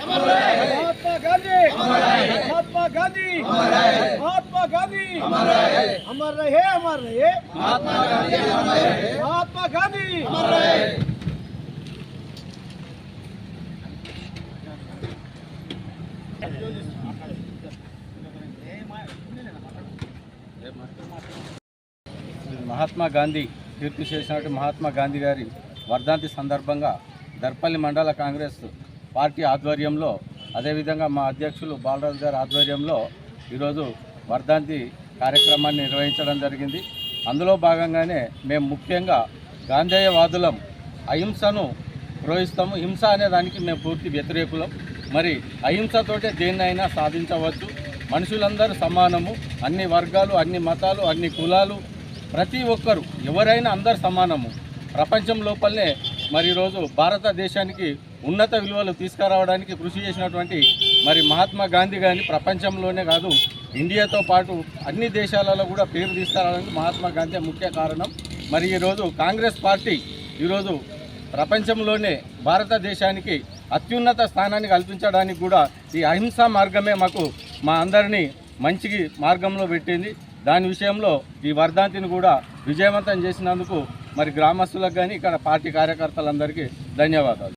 महात्मा गांधी महात्मा गांधी महात्मा गांधी अमर रहे अमर रहे महात्मा गांधी మహాత్మా గాంధీ కీర్తి చేసినటువంటి మహాత్మా గాంధీ గారి వర్ధంతి సందర్భంగా దర్పల్లి మండల కాంగ్రెస్ పార్టీ ఆధ్వర్యంలో అదేవిధంగా మా అధ్యక్షులు బాలరాజు గారి ఆధ్వర్యంలో ఈరోజు వర్ధాంతి కార్యక్రమాన్ని నిర్వహించడం జరిగింది. అందులో భాగంగానే మేము ముఖ్యంగా గాంధేయవాదులం అహింసను ప్రోహిస్తాము. హింస అనే దానికి మేము పూర్తి వ్యతిరేకులం. మరి అహింసతోటే దేన్నైనా సాధించవచ్చు. మనుషులందరూ సమానము. అన్ని వర్గాలు అన్ని మతాలు అన్ని కులాలు ప్రతి ఒక్కరు ఎవరైనా అందరు సమానము. ప్రపంచం లోపలనే మరి ఈరోజు భారతదేశానికి ఉన్నత విలువలు తీసుకురావడానికి కృషి చేసినటువంటి మరి మహాత్మా గాంధీ గారిని ప్రపంచంలోనే కాదు ఇండియాతో పాటు అన్ని దేశాలలో కూడా పేరు తీసుకురావడానికి మహాత్మా గాంధీ ముఖ్య కారణం. మరి ఈరోజు కాంగ్రెస్ పార్టీ ఈరోజు ప్రపంచంలోనే భారతదేశానికి అత్యున్నత స్థానాన్ని కల్పించడానికి కూడా ఈ అహింసా మార్గమే మాకు మా అందరినీ మంచి మార్గంలో పెట్టింది. దాని విషయంలో ఈ వర్ధాంతిని కూడా విజయవంతం చేసినందుకు మరి గ్రామస్తులకు కానీ ఇక్కడ పార్టీ కార్యకర్తలందరికీ ధన్యవాదాలు.